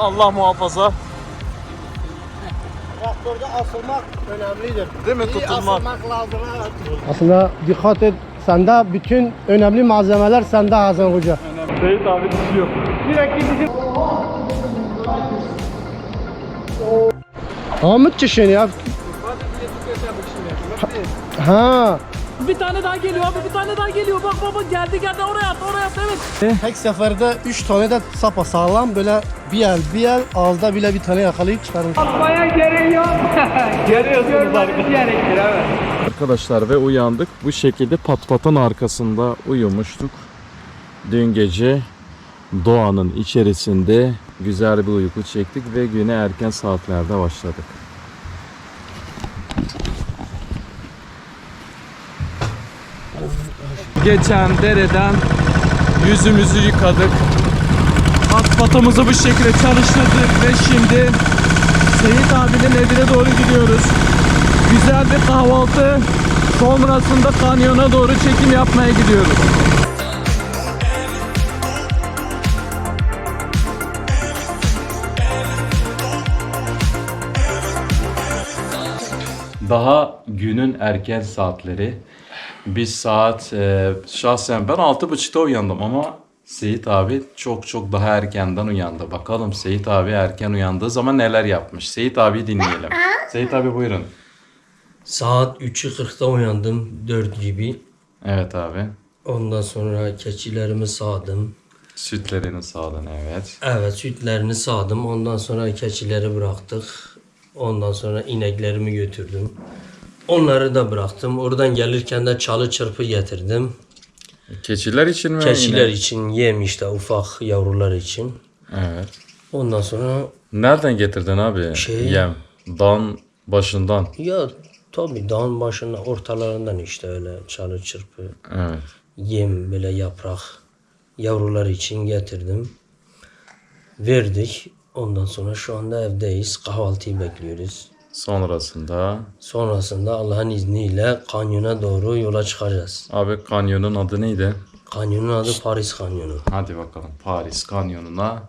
Allah muhafaza. Traktörde asılmak önemlidir. Değil mi? İyi Tutulmak. asılmak lazım. Aslında dikkat et. Sende bütün önemli malzemeler sende Hasan Hoca. Seyit abi düşüyor. Ahmet çeşeni ya. Ha. Bir tane daha geliyor abi bir tane daha geliyor. Bak baba geldi geldi oraya at oraya at evet. Tek seferde 3 tane de sapa sağlam böyle bir el bir el ağızda bile bir tane yakalayıp çıkarmış. Arkadaşlar ve uyandık. Bu şekilde pat patın arkasında uyumuştuk. Dün gece doğanın içerisinde güzel bir uyku çektik ve güne erken saatlerde başladık. Geçen dereden yüzümüzü yıkadık. Pat patımızı bu şekilde çalıştırdık ve şimdi Seyit abinin evine doğru gidiyoruz. Güzel bir kahvaltı. Sonrasında kanyona doğru çekim yapmaya gidiyoruz. Daha günün erken saatleri. Biz saat e, şahsen ben 6.30'da uyandım ama Seyit abi çok çok daha erkenden uyandı. Bakalım Seyit abi erken uyandığı zaman neler yapmış. Seyit abi dinleyelim. Seyit abi buyurun. Saat 3.40'da uyandım 4 gibi. Evet abi. Ondan sonra keçilerimi sağdım. Sütlerini sağdın evet. Evet sütlerini sağdım. Ondan sonra keçileri bıraktık. Ondan sonra ineklerimi götürdüm. Onları da bıraktım. Oradan gelirken de çalı çırpı getirdim. Keçiler için mi? Keçiler yine? için yem işte ufak yavrular için. Evet. Ondan sonra Nereden getirdin abi? Şey- Yem. Dan başından. ya tabii dağın başına ortalarından işte öyle çalı çırpı Evet. yem böyle yaprak yavrular için getirdim. Verdik. Ondan sonra şu anda evdeyiz. Kahvaltıyı bekliyoruz. Sonrasında Sonrasında Allah'ın izniyle kanyona doğru yola çıkacağız. abi kanyonun adı neydi? Kanyonun adı Paris Kanyonu. Hadi bakalım Paris kanyonuna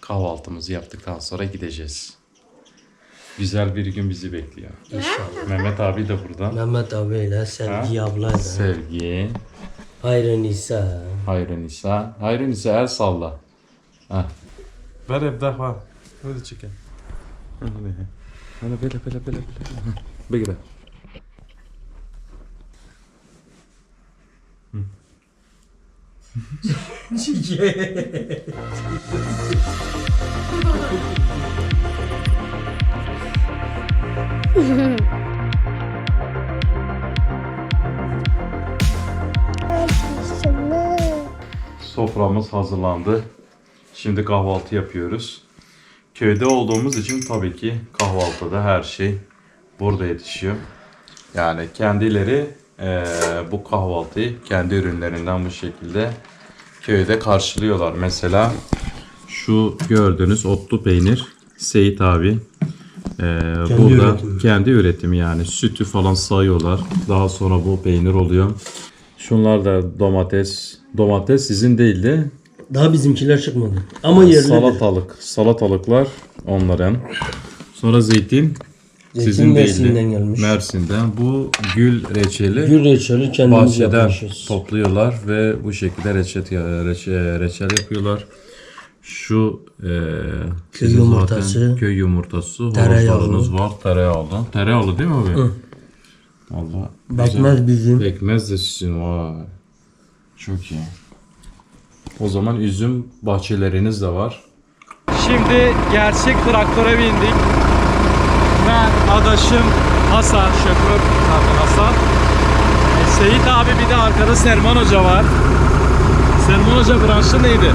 kahvaltımızı yaptıktan sonra gideceğiz. Güzel bir gün bizi bekliyor. İnşallah. Mehmet abi de burada. Mehmet abiyle Sevgi ablayla. Sevgi, Hayrı Nisa. Hayrun İsa. Hayrun İsa el salla. Heh. Ver evde var. Hadi Hadi böyle böyle böyle böyle. Bekle. Soframız hazırlandı. Şimdi kahvaltı yapıyoruz. Köyde olduğumuz için tabii ki kahvaltıda her şey burada yetişiyor. Yani kendileri eee, bu kahvaltıyı kendi ürünlerinden bu şekilde köyde karşılıyorlar. Mesela şu gördüğünüz otlu peynir Seyit abi eee, burada üretimi. kendi üretimi yani sütü falan sayıyorlar. Daha sonra bu peynir oluyor. Şunlar da domates. Domates sizin değildi. Daha bizimkiler çıkmadı. Ama yerlidir. Salatalık. Salatalıklar onların. Sonra zeytin. Zeytin Sizin Mersin'den değildi. gelmiş. Mersin'den. Bu gül reçeli. Gül reçeli kendimiz bahçeden yapmışız. topluyorlar ve bu şekilde reçet reçe, reçel yapıyorlar. Şu e, Köy yumurtası, köy yumurtası, tereyağı. horozlarınız var, tereyağlı. Tereyağlı değil mi abi? Allah. Bekmez bizim. Pekmez de sizin vay. Çok iyi. O zaman üzüm bahçeleriniz de var. Şimdi gerçek traktöre bindik. Ben, adaşım Hasan, şoför zaten Hasan. E, Seyit abi bir de arkada Selman Hoca var. Selman Hoca branşı neydi?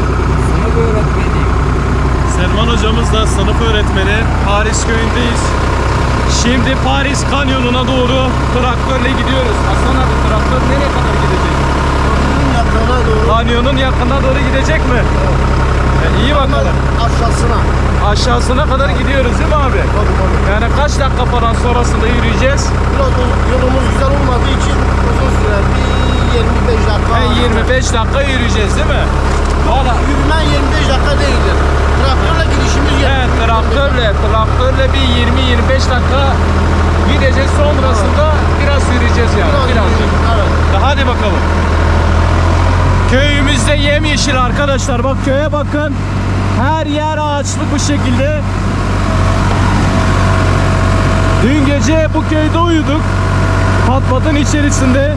Sınıf öğretmeniyim. Selman hocamız da sınıf öğretmeni. Paris köyündeyiz. Şimdi Paris kanyonuna doğru traktörle gidiyoruz. Hasan abi traktör nereye kadar gidecek? Kanyonun yakına doğru gidecek mi? E, iyi bakalım. aşağısına. Aşağısına kadar gidiyoruz değil mi abi? Yani kaç dakika falan sonrasında yürüyeceğiz? Biraz yolumuz güzel olmadığı için uzun sürer. Bir 25 dakika. E, 25 dakika yürüyeceğiz değil mi? Valla Yürümen 25 dakika değildir. Traktörle gidişimiz He, traktörle, traktörle bir 20-25 dakika gideceğiz sonrasında biraz yürüyeceğiz yani birazcık. Evet. Hadi bakalım. Köyümüzde yemyeşil arkadaşlar. Bak köye bakın. Her yer ağaçlı bu şekilde. Dün gece bu köyde uyuduk. Patpatın içerisinde.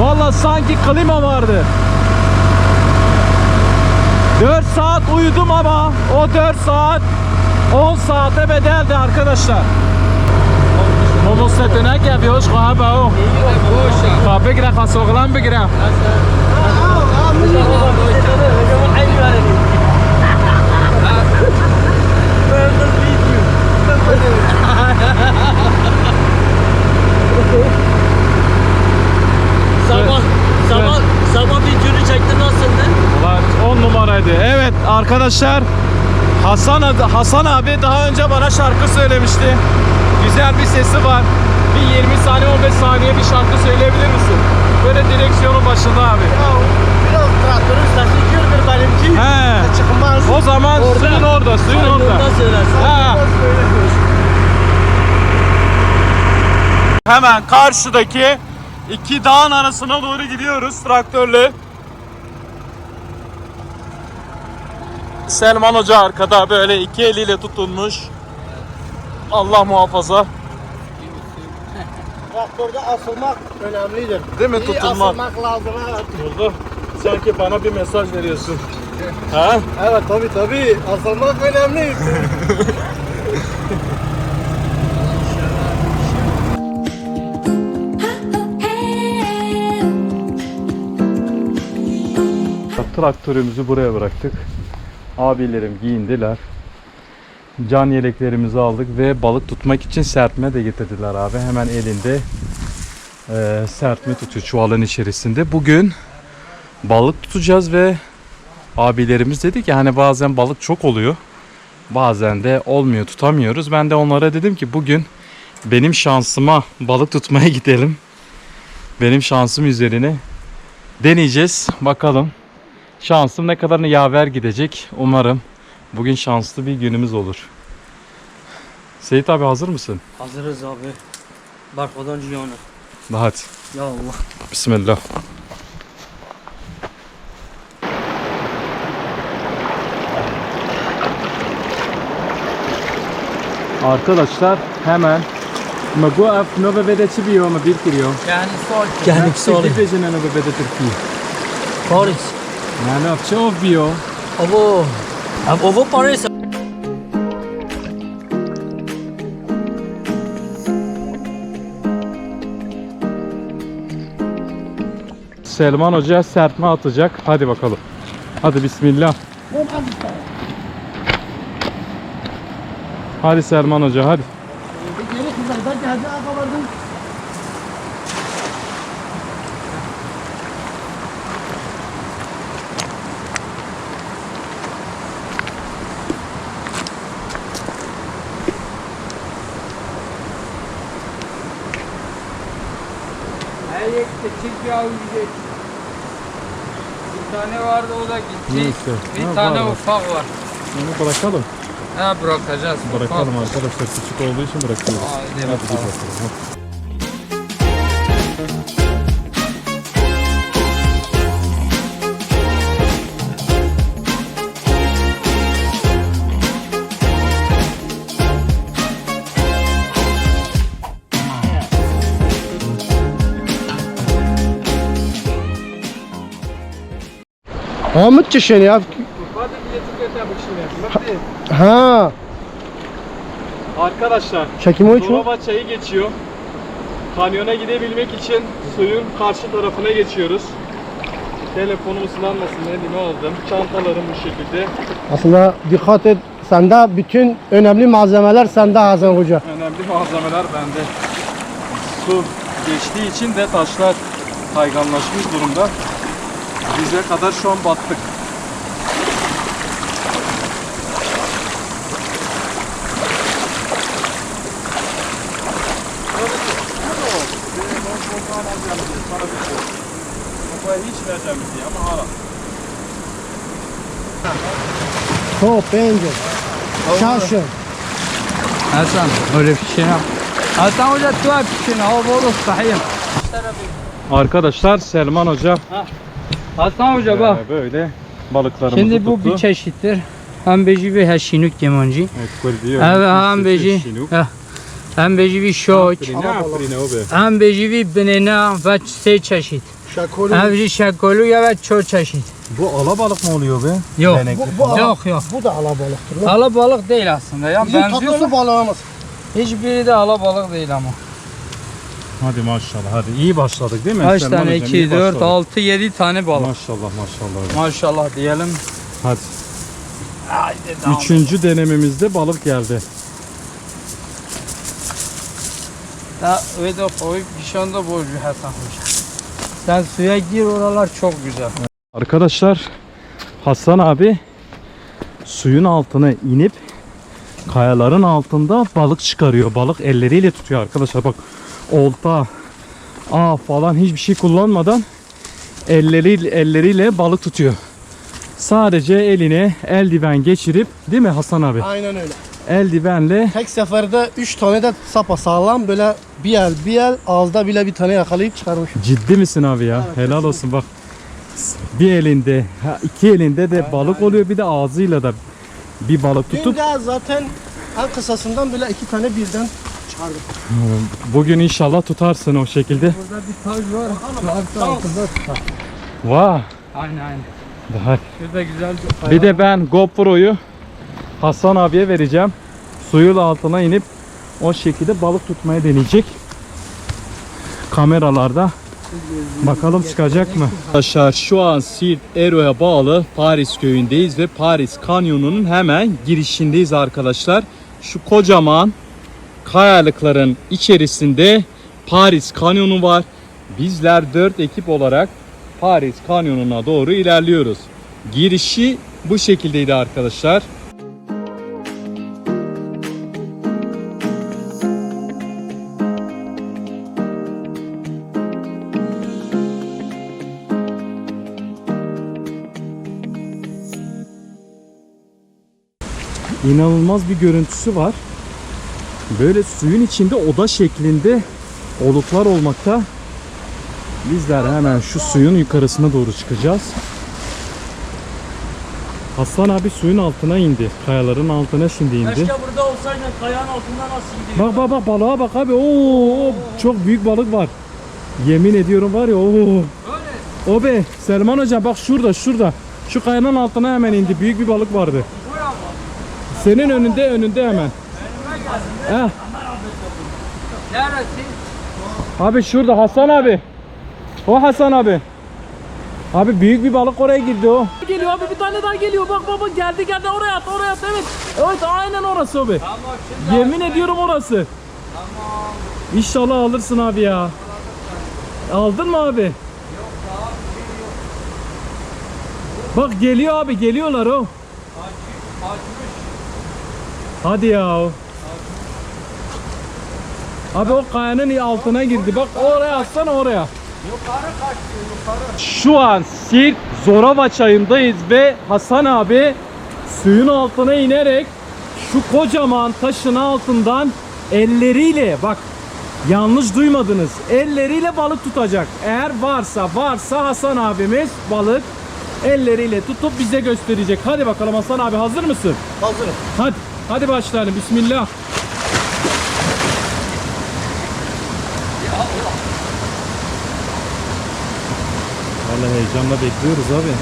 Valla sanki klima vardı. 4 saat uyudum ama o 4 saat 10 saate bedeldi arkadaşlar. Momo setine yapıyoruz kahve o. Kahve bigre kasoğlan bigre. Sabah sabah sabah bir türlü çekti nasıldı? Ulan 10 numaraydı. Evet arkadaşlar Hasan Hasan abi daha önce bana şarkı söylemişti. Güzel bir sesi var. Bir 20 saniye 15 saniye bir şarkı söyleyebilir misin? Böyle direksiyonun başında abi. Ya biraz traktörün sesi girdir benimki. He. Çıkmaz. O zaman suyun orada, suyun orada. Orada söylersin. Hemen karşıdaki iki dağın arasına doğru gidiyoruz traktörle. Selman Hoca arkada böyle iki eliyle tutunmuş. Allah muhafaza. Traktörde asılmak önemlidir. Değil mi İyi tutunmak? asılmak lazım. Burada sanki bana bir mesaj veriyorsun. Ha? Evet tabi tabi asılmak önemli. Traktörümüzü buraya bıraktık. Abilerim giyindiler. Can yeleklerimizi aldık ve balık tutmak için serpme de getirdiler abi. Hemen elinde e, serpme tutuyor çuvalın içerisinde. Bugün balık tutacağız ve abilerimiz dedi ki hani bazen balık çok oluyor. Bazen de olmuyor tutamıyoruz. Ben de onlara dedim ki bugün benim şansıma balık tutmaya gidelim. Benim şansım üzerine deneyeceğiz. Bakalım. Şansım ne kadarını yaver gidecek. Umarım bugün şanslı bir günümüz olur. Seyit abi hazır mısın? Hazırız abi. Barkodan Cihan'ı. Hadi. Ya Allah. Bismillah. Arkadaşlar hemen Magoaf nove vede ci bio ma bir kiriyor. Yani sorry. Division nove vede Türkiye. Paris. Yani afçı of bio. Abo. Abi ovo Paris. Selman Hoca serpme atacak. Hadi bakalım. Hadi bismillah. Hadi Selman Hoca hadi. Geri kızardan geldi akabardım. Bir av gidecek. Bir tane vardı o da gitti. Neyse. Bir Ha, tane var, ufak var. Onu bırakalım. Ha bırakacağız. Bırakalım ufak. arkadaşlar. Küçük olduğu için bırakıyoruz. Haydi Hadi bakalım. Hamit çeşen ya. Ha, Arkadaşlar çekim o için. Dolaba çayı geçiyor. Kanyona gidebilmek için suyun karşı tarafına geçiyoruz. Telefonum ıslanmasın elime aldım. Çantalarım bu şekilde. Aslında dikkat et. Sende bütün önemli malzemeler sende Hasan Hoca. Önemli malzemeler bende. Su geçtiği için de taşlar kayganlaşmış durumda. Bize kadar şu an battık. hiç vereceğim diye ama hala. Çok bence. Şaşın. Hasan öyle bir şey yap. Hasan Hoca tuhaf bir şey. Hava. Arkadaşlar Selman Hoca Hasan Hoca bak. e, böyle balıklarımızı Şimdi bu tuttu. bir çeşittir. Hem beji ve heşinük kemanci. Evet, kurdiyor. Evet hem beji. Hem beji ve şoç. Hem beji ve benena ve sey çeşit. Şakolü. Hem beji şakolu ya ve ço çeşit. Bu alabalık mı oluyor be? Yok. Bu, bu, Yok yok. bu da alabalıktır. lan. Alabalık değil aslında ya. Bizim Benziyor. tatlısı balığımız. Hiçbiri de alabalık değil ama. Hadi maşallah hadi iyi başladık değil mi? Kaç Selman tane? hocam, 2, iyi 4, başladık. 6, 7 tane balık. Maşallah maşallah. Maşallah diyelim. Hadi. Haydi devam. Üçüncü denememizde balık geldi. Da öyle koyup nişanda borcu Hasan Hoca. Sen suya gir oralar çok güzel. Arkadaşlar Hasan abi suyun altına inip kayaların altında balık çıkarıyor. Balık elleriyle tutuyor arkadaşlar. Bak olta, ağ falan hiçbir şey kullanmadan elleri, elleriyle balık tutuyor. Sadece eline eldiven geçirip değil mi Hasan abi? Aynen öyle. Eldivenle Tek seferde 3 tane de sapa sağlam böyle bir el bir el ağızda bile bir tane yakalayıp çıkarmış. ciddi misin abi ya? Helal olsun bak. Bir elinde, iki elinde de balık oluyor bir de ağzıyla da bir balık Dün tutup de zaten en kısasından böyle iki tane birden çıkardım. Bugün inşallah tutarsın o şekilde. Burada bir taş var. Varsa altında tutar. Vah. Aynen aynen. Daha. Şurada güzel bir Bir de ben GoPro'yu Hasan abiye vereceğim. Suyun altına inip o şekilde balık tutmaya deneyecek. Kameralarda. Bakalım çıkacak mı? Arkadaşlar şu an Siirt Ero'ya bağlı Paris köyündeyiz ve Paris Kanyonu'nun hemen girişindeyiz arkadaşlar. Şu kocaman kayalıkların içerisinde Paris Kanyonu var. Bizler 4 ekip olarak Paris Kanyonu'na doğru ilerliyoruz. Girişi bu şekildeydi arkadaşlar. İnanılmaz bir görüntüsü var. Böyle suyun içinde oda şeklinde oluklar olmakta. Bizler hemen şu suyun yukarısına doğru çıkacağız. Aslan abi suyun altına indi. Kayaların altına şimdi indi. Keşke burada olsaydın kayanın altında nasıl gidiyor? Bak bak bak balığa bak abi. Oo, çok büyük balık var. Yemin ediyorum var ya. Oo. O be Selman hocam bak şurada şurada. Şu kayanın altına hemen indi. Büyük bir balık vardı. Senin önünde önünde hemen. Neresi? abi şurada Hasan abi. O Hasan abi. Abi büyük bir balık oraya girdi o. Geliyor abi bir tane daha geliyor. Bak baba geldi geldi oraya at oraya at evet. Evet aynen orası abi. Yemin ediyorum orası. Tamam. İnşallah alırsın abi ya. Aldın mı abi? Yok Bak geliyor abi geliyorlar o. Hadi ya. Abi o kayanın altına girdi. Bak oraya atsana oraya. Şu an Siirt Zorava çayındayız ve Hasan abi suyun altına inerek şu kocaman taşın altından elleriyle bak yanlış duymadınız elleriyle balık tutacak. Eğer varsa varsa Hasan abimiz balık elleriyle tutup bize gösterecek. Hadi bakalım Hasan abi hazır mısın? Hazırım. Hadi hadi başlayalım bismillah. Vallahi heyecanla bekliyoruz abi.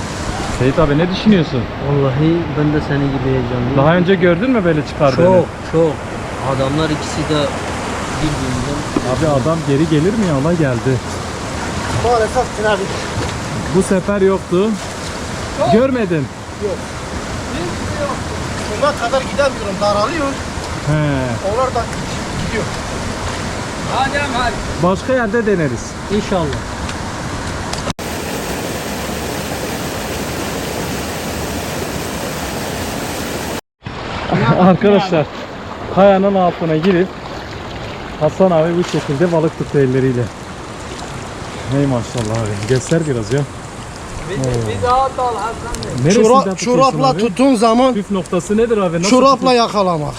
Seyit abi ne düşünüyorsun? Vallahi ben de senin gibi heyecanlıyım. Daha önce gördün mü böyle çıkardığını? Çok çok. Adamlar ikisi de birbirinden Abi adam geri gelir mi? Allah geldi. Maalesef trafik. Bu sefer yoktu. Görmedin. Şuna kadar gidemiyorum daralıyor. He. Onlar da gidiyor. Hadi hadi. Başka yerde deneriz. İnşallah. Arkadaşlar kayanın altına girip Hasan abi bu şekilde balık tuttu elleriyle. Hey maşallah abi. Göster biraz ya. Bir daha dal Hasan Bey. Çorapla abi? tuttuğun zaman Püf noktası nedir abi? Nasıl çorapla tutuyorsun? yakalamak.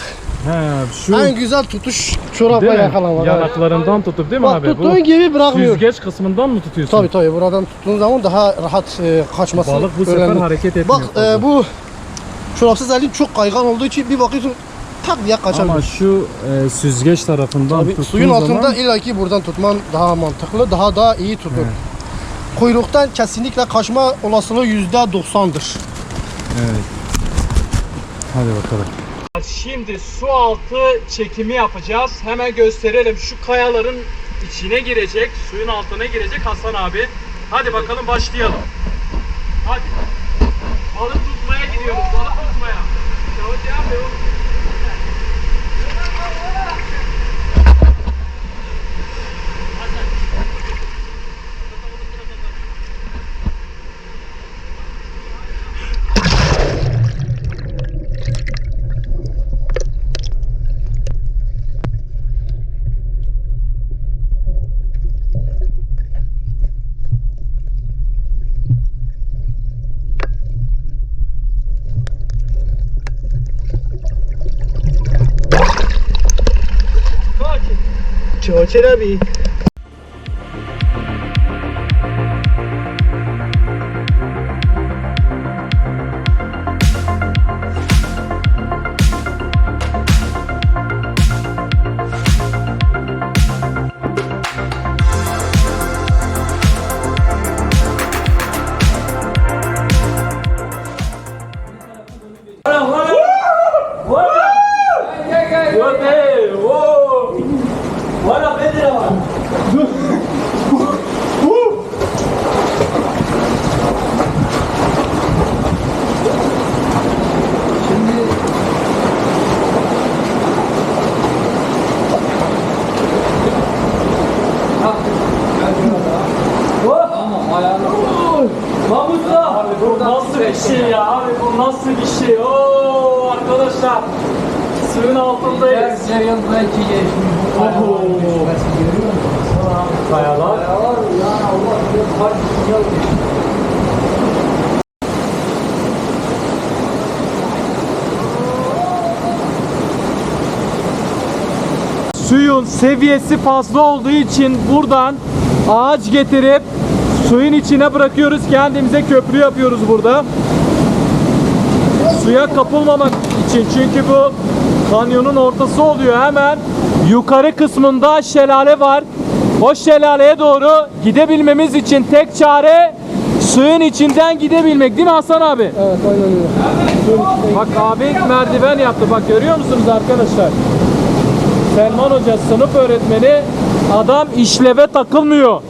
He, şu En güzel tutuş çorapla yakalamak. Yanaklarından tutup değil mi Bak abi? tuttuğun Bu gibi bırakmıyor. süzgeç kısmından mı tutuyorsun? Tabii tabii buradan tuttuğun zaman daha rahat e, kaçması Balık bu sefer önemli. hareket etmiyor. Bak e, bu çorapsız elin çok kaygan olduğu için bir bakıyorsun tak diye kaçar. Ama şu e, süzgeç tarafından Tabii, suyun altında zaman illaki buradan tutman daha mantıklı, daha da iyi tutur. Kuyruktan kesinlikle kaçma olasılığı yüzde doksandır. Evet. Hadi bakalım. Şimdi su altı çekimi yapacağız. Hemen gösterelim. Şu kayaların içine girecek, suyun altına girecek Hasan abi. Hadi bakalım başlayalım. Hadi. Balık down, bro. Yavaş yavaş yavaş. Mahmut'la bu nasıl bir şey ya abi bu nasıl bir şey Oo arkadaşlar suyun altındayız. Yüzlerce yıl belki geçmiş. Bu kayalar? Kayalar. Kayalar ya Allah kaç yıl. Suyun seviyesi fazla olduğu için buradan ağaç getirip suyun içine bırakıyoruz. Kendimize köprü yapıyoruz burada. Suya kapılmamak için çünkü bu kanyonun ortası oluyor. Hemen yukarı kısmında şelale var. O şelaleye doğru gidebilmemiz için tek çare suyun içinden gidebilmek değil mi Hasan abi? Evet aynen öyle. Bak abi merdiven yaptı. Bak görüyor musunuz arkadaşlar? Selman Hoca sınıf öğretmeni adam işleve takılmıyor.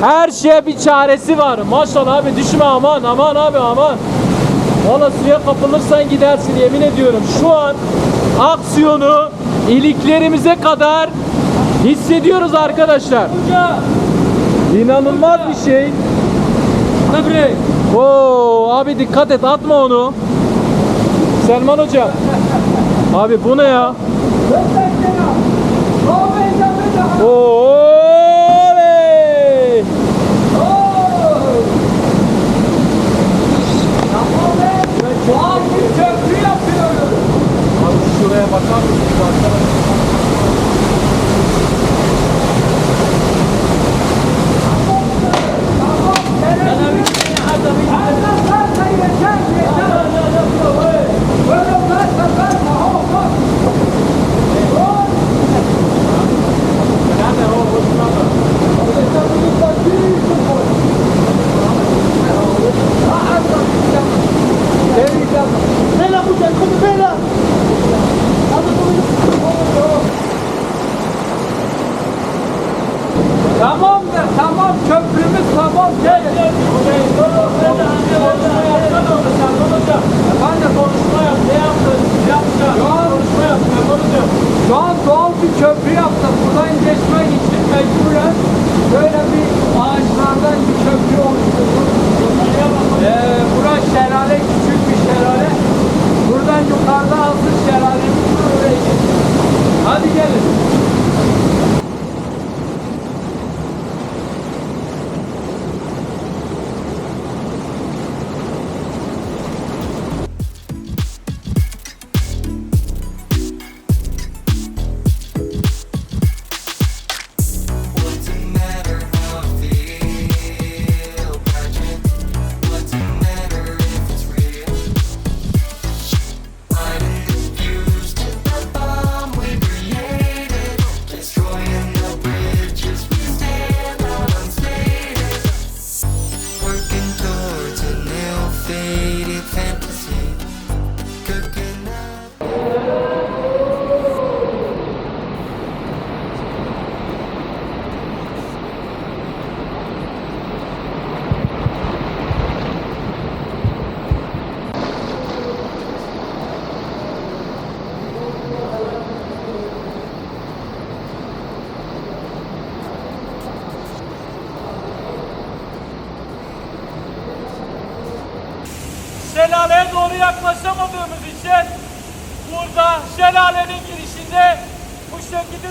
Her şeye bir çaresi var. Maşallah abi düşme aman aman abi aman. Valla suya kapılırsan gidersin yemin ediyorum. Şu an aksiyonu iliklerimize kadar hissediyoruz arkadaşlar. İnanılmaz bir şey. Oo abi dikkat et atma onu. Selman Hoca. Abi bu ne ya?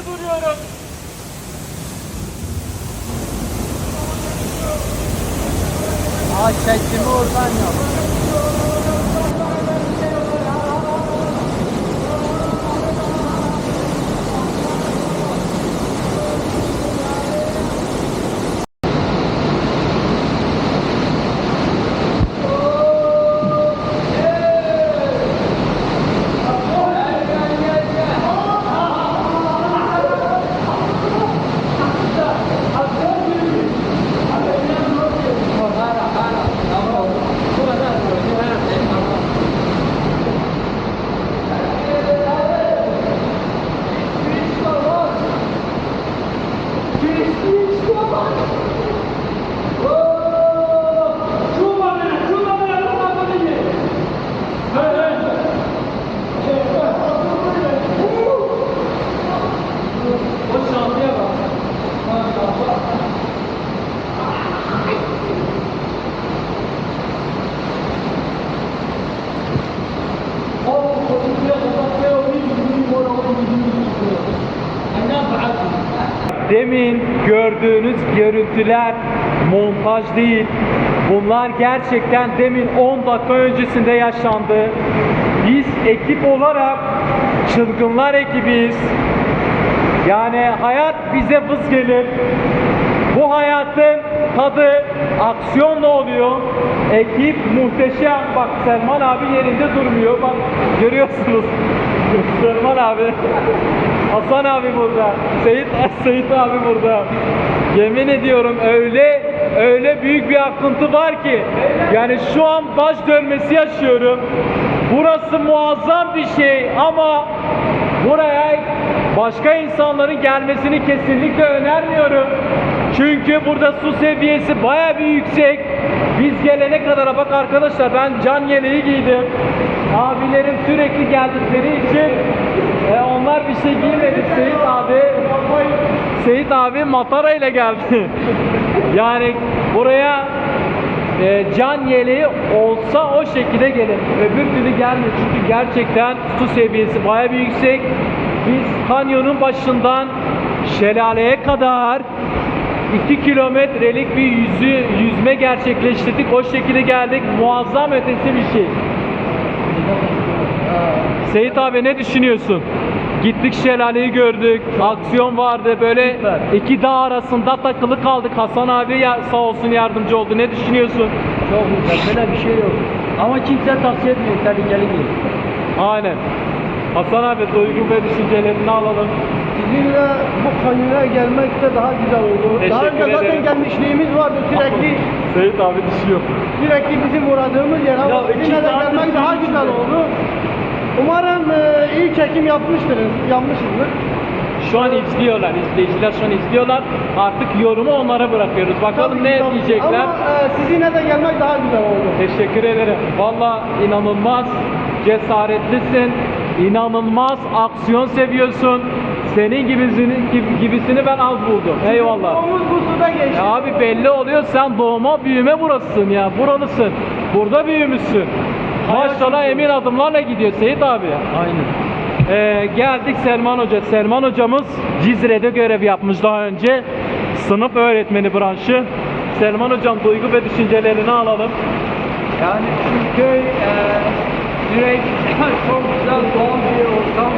Duruyorum. Aa çekimi oradan yap. Demin gördüğünüz görüntüler montaj değil. Bunlar gerçekten demin 10 dakika öncesinde yaşandı. Biz ekip olarak çılgınlar ekibiz. Yani hayat bize vız gelir. Bu hayatın tadı aksiyonla oluyor. Ekip muhteşem. Bak Selman abi yerinde durmuyor. Bak görüyorsunuz. Selman abi. Hasan abi burada. Seyit, Seyit abi burada. Yemin ediyorum öyle öyle büyük bir akıntı var ki yani şu an baş dönmesi yaşıyorum. Burası muazzam bir şey ama buraya başka insanların gelmesini kesinlikle önermiyorum. Çünkü burada su seviyesi baya bir yüksek. Biz gelene kadar bak arkadaşlar ben can yeleği giydim. Abilerim sürekli geldikleri için e, onlar bir şey giymedi. Seyit abi Seyit abi matara ile geldi. yani buraya e, can yeleği olsa o şekilde gelin. Öbür türlü gelmiyor çünkü gerçekten su seviyesi baya bir yüksek. Biz kanyonun başından şelaleye kadar 2 kilometrelik bir yüzü, yüzme gerçekleştirdik. O şekilde geldik. Muazzam ötesi bir şey. Seyit abi ne düşünüyorsun? Gittik şelaleyi gördük. Aksiyon vardı. Böyle iki dağ arasında takılı kaldık. Hasan abi ya, sağ olsun yardımcı oldu. Ne düşünüyorsun? Çok güzel. Böyle bir şey yok. Ama kimse tavsiye etmiyor. Tehlikeli değil. Aynen. Hasan abi duygu ve düşüncelerini alalım. Sizinle bu kanyona gelmek de daha güzel oldu. Daha Teşekkür önce zaten ederim. gelmişliğimiz vardı sürekli. Seyit abi düşüyor. Sürekli bizim uğradığımız yer ama sizinle de gelmek daha güzel oldu. Umarım e, iyi çekim yapmıştınız, yapmışızdır. Şu an izliyorlar. izleyiciler şu an izliyorlar. Artık yorumu onlara bırakıyoruz. Bakalım Tabii ne tabii. diyecekler. Ama e, sizinle de gelmek daha güzel oldu. Teşekkür ederim. Valla inanılmaz cesaretlisin. İnanılmaz aksiyon seviyorsun. Senin gibisini, gibi- gibisini ben az buldum. Eyvallah. Omuz bu suda geçti. Ya abi belli oluyor sen doğma büyüme burasısın ya. Buralısın. Burada büyümüşsün. Maşallah emin adımlarla gidiyor Seyit abi. Aynen. Ee, geldik Selman Hoca. Selman hocamız Cizre'de görev yapmış daha önce. Sınıf öğretmeni branşı. Selman hocam duygu ve düşüncelerini alalım. Yani şu köy e, direkt çok güzel doğal bir ortam.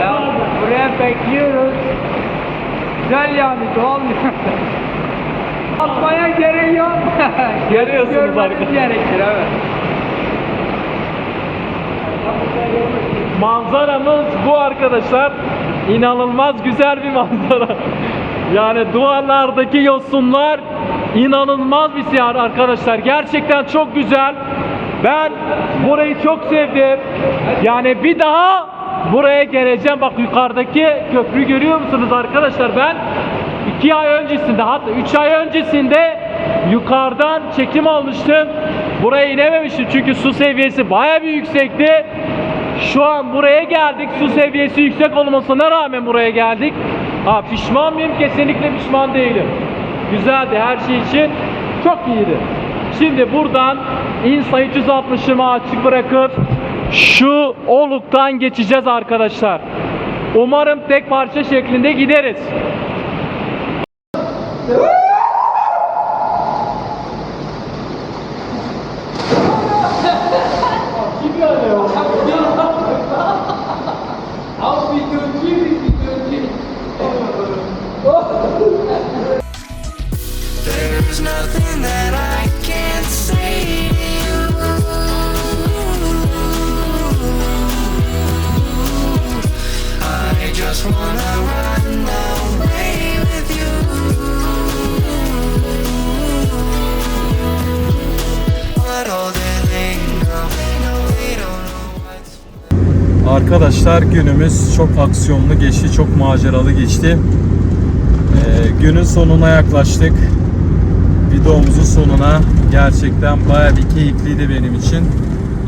Ya, buraya bekliyoruz. Güzel yani doğal bir Atmaya gerek yok. Görüyorsunuz Görmeniz arkadaşlar. gerekir evet. Manzaramız bu arkadaşlar. İnanılmaz güzel bir manzara. Yani duvarlardaki yosunlar inanılmaz bir siyah arkadaşlar. Gerçekten çok güzel. Ben burayı çok sevdim. Yani bir daha buraya geleceğim. Bak yukarıdaki köprü görüyor musunuz arkadaşlar? Ben 2 ay öncesinde hatta 3 ay öncesinde yukarıdan çekim almıştım. Buraya inememiştim çünkü su seviyesi baya bir yüksekti. Şu an buraya geldik. Su seviyesi yüksek olmasına rağmen buraya geldik. Ha pişman mıyım? Kesinlikle pişman değilim. Güzeldi her şey için. Çok iyiydi. Şimdi buradan Insta 360'ımı açık bırakıp şu oluktan geçeceğiz arkadaşlar. Umarım tek parça şeklinde gideriz. There's nothing Arkadaşlar günümüz çok aksiyonlu geçti, çok maceralı geçti. Ee, günün sonuna yaklaştık. Videomuzun sonuna gerçekten baya bir keyifliydi benim için.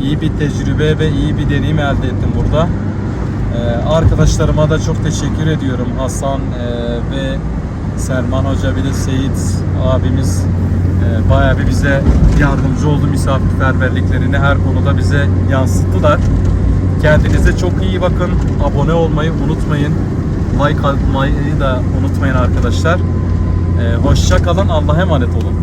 İyi bir tecrübe ve iyi bir deneyim elde ettim burada. Ee, arkadaşlarıma da çok teşekkür ediyorum. Hasan e, ve Selman Hoca bir de Seyit abimiz e, bayağı bir bize yardımcı oldu misafirperverliklerini her konuda bize yansıttılar. Kendinize çok iyi bakın. Abone olmayı unutmayın. Like atmayı da unutmayın arkadaşlar. Ee, hoşça kalın. Allah'a emanet olun.